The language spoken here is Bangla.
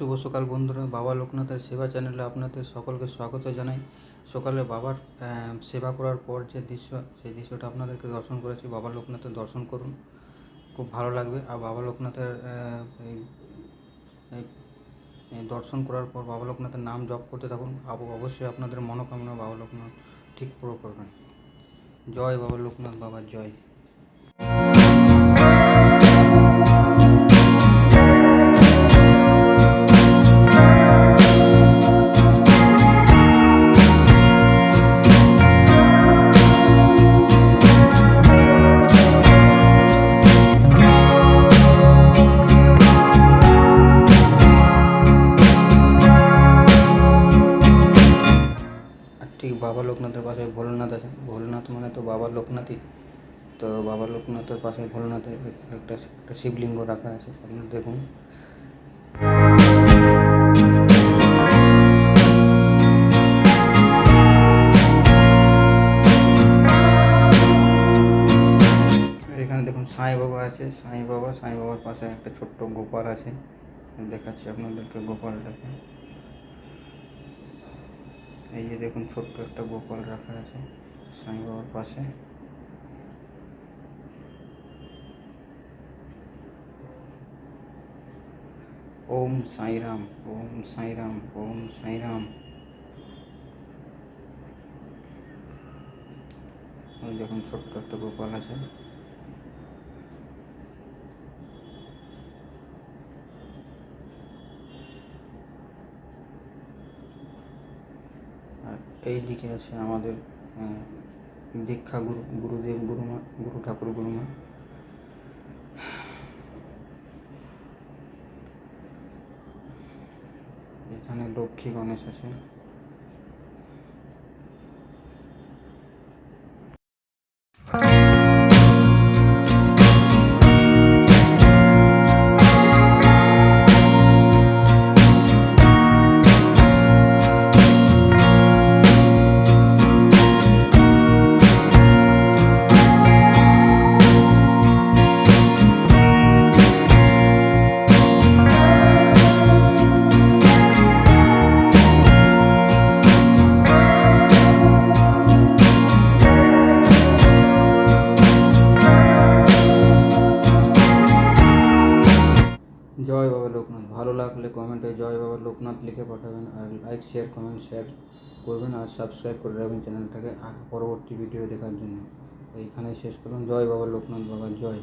শুভ সকাল বন্ধুরা, বাবা লোকনাথের সেবা চ্যানেলে আপনাদের সকলকে স্বাগত জানাই। সকালে বাবার সেবা করার পর যে দৃশ্য, সেই দৃশ্যটা আপনাদেরকে দর্শন করেছি। বাবা লোকনাথের দর্শন করুন, খুব ভালো লাগবে। আর বাবা লোকনাথের দর্শন করার পর বাবা লোকনাথের নাম জপ করতে থাকুন। অবশ্যই আপনাদের মনোকামনা বাবা লোকনাথ ঠিক পুরো করবেন। জয় বাবা লোকনাথ বাবার জয়। বাবা লোকনাথের পাশে ভোলেনাথ আছে। ভোলেনাথ মানে তো বাবা লোকনাথই। তো বাবা লোকনাথের পাশে ভোলেনাথের একটা একটা শিবলিঙ্গ রাখা আছে। আপনারা দেখুন। এখানে দেখুন সাঁই বাবা আছে। সাঁই বাবা, সাঁই বাবার পাশে একটা ছোট্ট গোপাল আছে। দেখাচ্ছি আপনাদেরকে গোপালটাকে। এই যে দেখুন ছোট্ট একটা গোপাল রাখা আছে সাই বাবার পাশে। ওম সাইরাম ওম সাইরাম ওম সাইরাম। দেখুন ছোট্ট একটা গোপাল আছে। এই দিকে আছে আমাদের আহ, দীক্ষা গুরু গুরুদেব গুরুমা গুরু ঠাকুর গুরুমা। এখানে লক্ষ্মী গণেশ আছে। Thank বাবা লোকনাথ ভালো লাগলে কমেন্টে জয় বাবা লোকনাথ লিখে পাঠাবেন আর লাইক শেয়ার কমেন্ট শেয়ার করবেন আর সাবস্ক্রাইব করে রাখবেন চ্যানেলটাকে পরবর্তী ভিডিও দেখার জন্য। এইখানে শেষ করুন জয় বাবা, লোকনাথ বাবা, জয়।